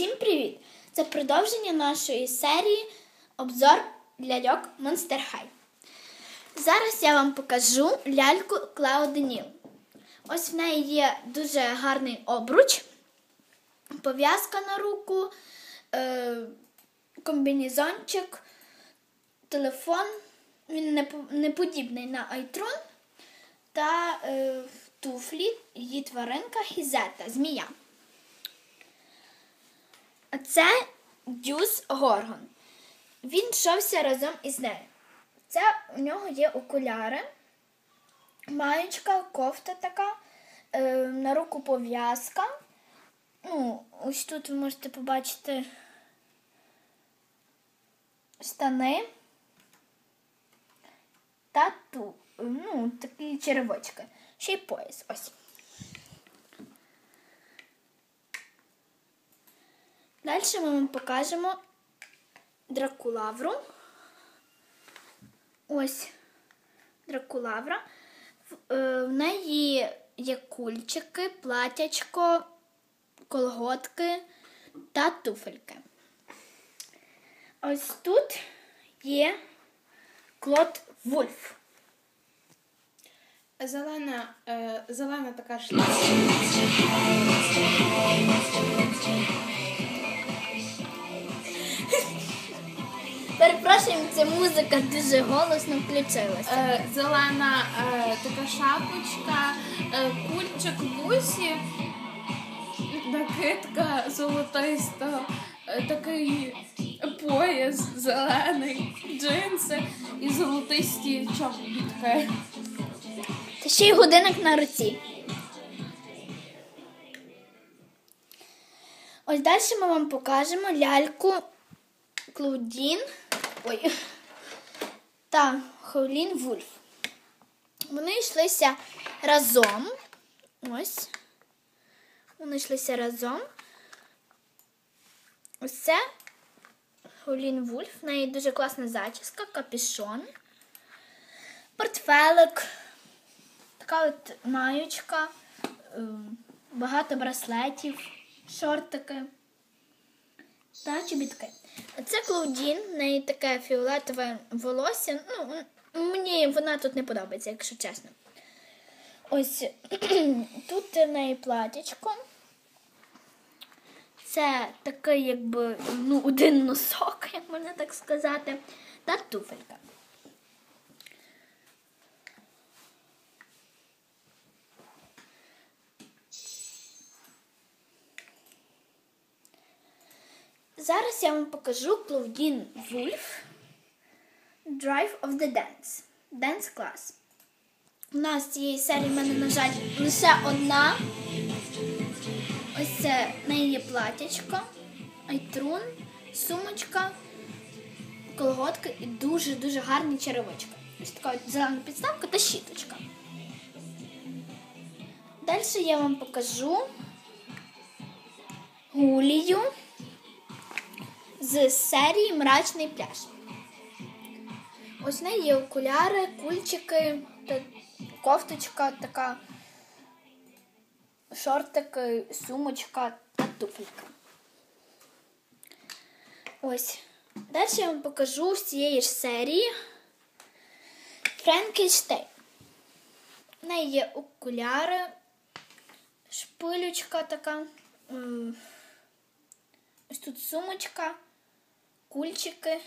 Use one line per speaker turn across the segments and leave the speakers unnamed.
Всім привіт! Це продовження нашої серії обзор ляльок Monster High. Зараз я вам покажу ляльку Клауденіл. Ось в неї є дуже гарний обруч, пов'язка на руку, е, комбінезончик, телефон. Він не, по- не подібний на Айтрон. Та е, туфлі її тваринка Хізета, змія. Це Дюс Горгон. Він йшовся разом із нею. Це у нього є окуляри, маєчка, кофта така, е, на руку пов'язка. Ну, ось тут ви можете побачити штани та ну, такі черевочки. Ще й пояс. Ось. Далі ми вам покажемо дракулавру. Ось дракулавра. В, е, неї є кульчики, платячко, колготки та туфельки. Ось тут є Клод Вульф.
Зелена, е, зелена така шляпа.
Ця музика дуже голосно включилася.
Е, зелена е, така шапочка, е, кульчик вусі, накидка золотиста, е, такий пояс зелений, джинси і золотисті чобітки.
Та ще й годинник на руці. Ось далі ми вам покажемо ляльку Клаудін ой, та Хоулін Вульф. Вони йшлися разом. Ось. Вони йшлися разом. Ось це Хоулін Вульф. В неї дуже класна зачіска, капюшон, портфелик. Така от маючка, ем, багато браслетів, шортики та чобітки. Це Клаудін, в неї таке фіолетове волосся. Ну, мені вона тут не подобається, якщо чесно. Ось тут в неї платічко. Це такий, якби, ну, один носок, як можна так сказати, та туфелька. Зараз я вам покажу Клаудін Вульф Drive of the Dance. Dance Class. У нас цієї серії в мене, на жаль, лише одна. Ось це неї платячко, айтрун, сумочка, колготки і дуже-дуже гарні черевички. Ось така от зелена підставка та щіточка. Далі я вам покажу гулію з серії Мрачний пляж. Ось в неї є окуляри, кульчики, кофточка така, шортики, сумочка та туфелька. Ось. Далі я вам покажу з цієї ж серії Франкенштейн. В неї є окуляри, шпилючка така. Ось тут сумочка, кульчики,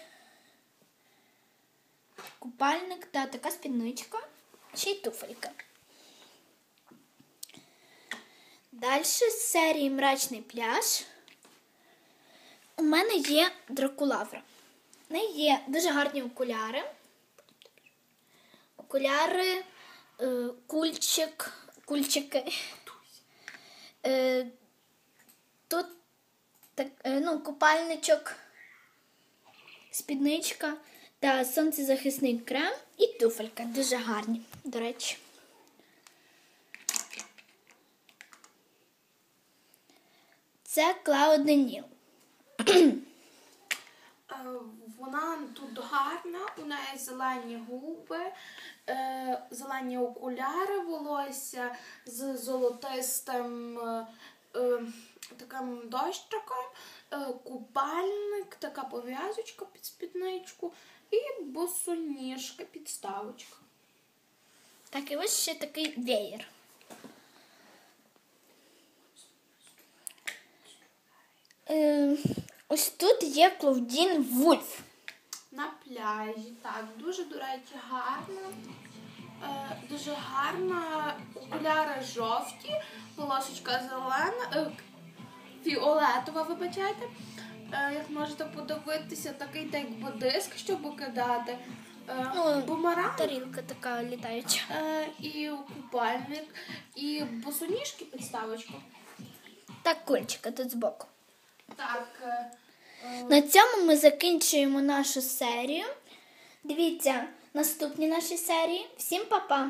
купальник та така спідничка, ще й туфелька. Далі з серії Мрачний пляж у мене є дракулавра. В неї є дуже гарні окуляри. Окуляри, е, кульчик, кульчики. Е, тут е, ну, купальничок, спідничка та сонцезахисний крем і туфелька. Дуже гарні, до речі. Це Клауденіл.
Е, Вона тут гарна, у неї зелені губи, е, зелені окуляри, волосся з золотистим е, таким дощиком, е, купальник, така пов'язочка під спідничку і босоніжка підставочка.
Так, і ось ще такий веєр. Е, ось тут є Клаудін Вульф.
На пляжі, так, дуже, до речі, гарно. Е, дуже гарна. Окуляри жовті, полосочка зелена, е, фіолетова, вибачайте. Е, як можете подивитися, такий так якби диск, щоб кидати. Е,
Ну,
бумеранг
Тарілка така літаюча.
е, і купальник, і босоніжки підставочку.
Так, кульчика тут збоку.
Так,
На цьому ми закінчуємо нашу серію. Дивіться наступні наші серії. Всім па-па!